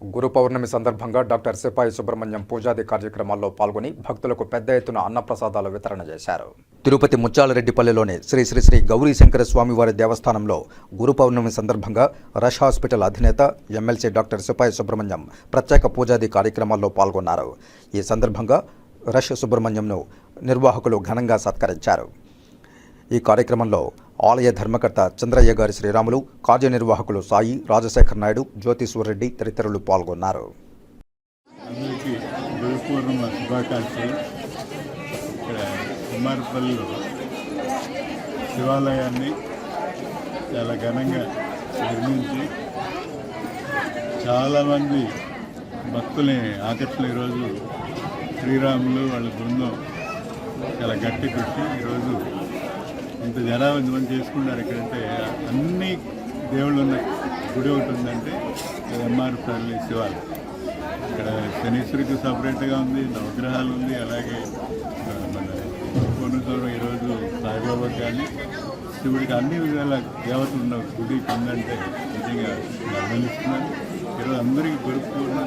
గురు పౌర్ణమి సందర్భంగా డాక్టర్ సిపాయి సుబ్రహ్మణ్యం పూజాది కార్యక్రమాల్లో పాల్గొని భక్తులకు పెద్ద ఎత్తున అన్నప్రసాదాలు వితరణ చేశారు. తిరుపతి ముచ్చాలరెడ్డిపల్లిలోని శ్రీ శ్రీ శ్రీ గౌరీ శంకర స్వామివారి దేవస్థానంలో గురు పౌర్ణమి సందర్భంగా రష్ హాస్పిటల్ అధినేత ఎమ్మెల్సీ డాక్టర్ సిపాయి సుబ్రహ్మణ్యం ప్రత్యేక పూజాది కార్యక్రమాల్లో పాల్గొన్నారు. ఈ సందర్భంగా రష్ సుబ్రహ్మణ్యంను నిర్వాహకులు ఘనంగా సత్కరించారు. ఈ కార్యక్రమంలో ఆలయ ధర్మకర్త చంద్రయ్య గారి శ్రీరాములు కార్యనిర్వాహకులు సాయి రాజశేఖర్ నాయుడు జ్యోతిశ్వర్ రెడ్డి తదితరులు పాల్గొన్నారు. శివాలయాన్ని చాలా ఘనంగా నిర్మించి చాలామంది భక్తుల్ని ఆకర్షణ ఈరోజు శ్రీరాములు వాళ్ళ బృందం చాలా గట్టి పెట్టి ఈరోజు ఇంత జనాబంధం చేసుకున్నారు ఇక్కడంటే అన్ని దేవుళ్ళు ఉన్న గుడి ఒకటి ఉందంటే ఎంఆర్ పల్లి శివాలయం. ఇక్కడ శనీశ్వరికి సపరేట్గా ఉంది నవగ్రహాలు ఉంది అలాగే మన కొనుగోలు ఈరోజు సాయిబాబా కానీ శివుడికి అన్ని విధాల దేవతలు ఉన్న గుడి ఉందంటే నిజంగా అభినందిస్తున్నాను. ఈరోజు అందరికీ గురుపూర్ణ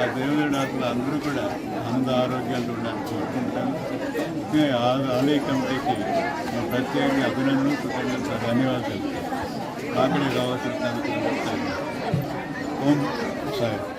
ఆ దేవుడి అసలు అందరూ కూడా ఆనంద ఆరోగ్యాలు ఉండాలని కోరుకుంటాను इसमें आज आले प्रत्येक अभिनंदन कृतज्ञता धन्यवाद करतो काकडे गावातील ओम साहेब।